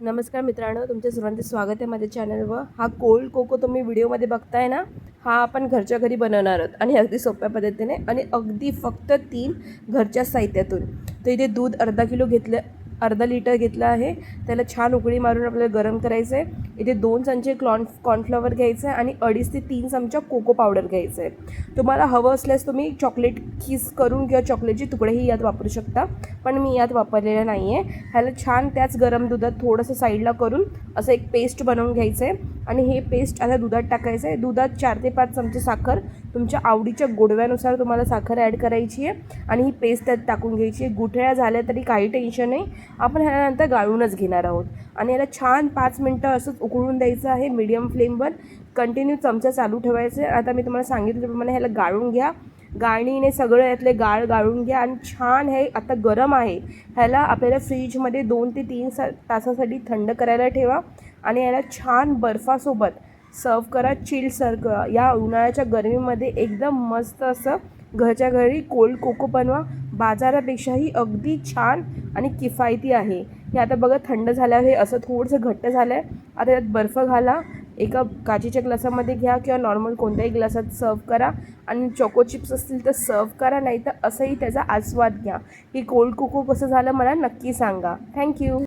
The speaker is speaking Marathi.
नमस्कार मित्रांनो तुमच्या सर्वांचे स्वागत आहे माझ्या चॅनलवर हा कोल्ड कोको तुम्ही व्हिडिओमध्ये बघताय ना हा आपण घरच्या घरी बनवणार आहोत आणि अगदी सोप्या पद्धतीने आणि अगदी फक्त तीन घरच्या साहित्यातून. तर इथे दूध अर्धा किलो घेतलं अर्धा लिटर घेतलं आहे. त्याला छान उकळी मारून आपल्याला गरम करायचं आहे. इथे दोन चमचे क्लॉन कॉर्नफ्लॉवर घ्यायचं आहे आणि अडीच ते तीन चमचा कोको पावडर घ्यायचं आहे. तुम्हाला हवं असल्यास तुम्ही चॉकलेट किस करून किंवा चॉकलेटचे तुकडेही यात वापरू शकता. पण मी यात वापरलेलं नाही आहे ह्याला छान त्याच गरम दुधात थोडंसं साईडला करून असं एक पेस्ट बनवून घ्यायचं आहे. आणि हे पेस्ट आता दुधात टाकायचं आहे. दुधात चार ते पाच चमचे साखर. तुमच्या आवडीच्या गोडव्यानुसार तुम्हाला साखर ॲड करायची आहे. आणि ही पेस्ट त्यात टाकून घ्यायची आहे. गुठळ्या झाल्या तरी काही टेन्शन नाही. आपण ह्यानंतर गाळूनच घेणार आहोत. आणि याला छान पाच मिनटं असंच उकळून द्यायचं आहे. मीडियम फ्लेमवर कंटिन्यू चमचा चालू ठेवायचा आहे. आता मी तुम्हाला सांगितल्याप्रमाणे ह्याला गाळून घ्या. गाळणीने सगळं यातले गाळ गाळून घ्या. आणि छान हे आता गरम आहे. ह्याला आपल्याला फ्रीजमध्ये दोन ते तीन सा तासासाठी थंड करायला ठेवा. आणि याला छान बर्फासोबत सर्व करा चिल सर्क या उन्हाळ्याच्या गरमीमध्ये एकदम मस्त असं घरच्या घरी कोल्ड कोको बनवा. बाजारापेक्षाही अगदी छान आणि किफायती आहे. हे आता बघा थंड झाल्यावर हे असं थोडंसं घट्ट झालं आहे आता यात बर्फ घाला. एका काचेच्या ग्लासामध्ये घ्या किंवा नॉर्मल कोणत्याही ग्लासात सर्व करा. आणि चोको चिप्स असतील तर सर्व करा नाही तर असंही त्याचा आस्वाद घ्या. की कोल्ड कोको कसं झालं मला नक्की सांगा. थँक्यू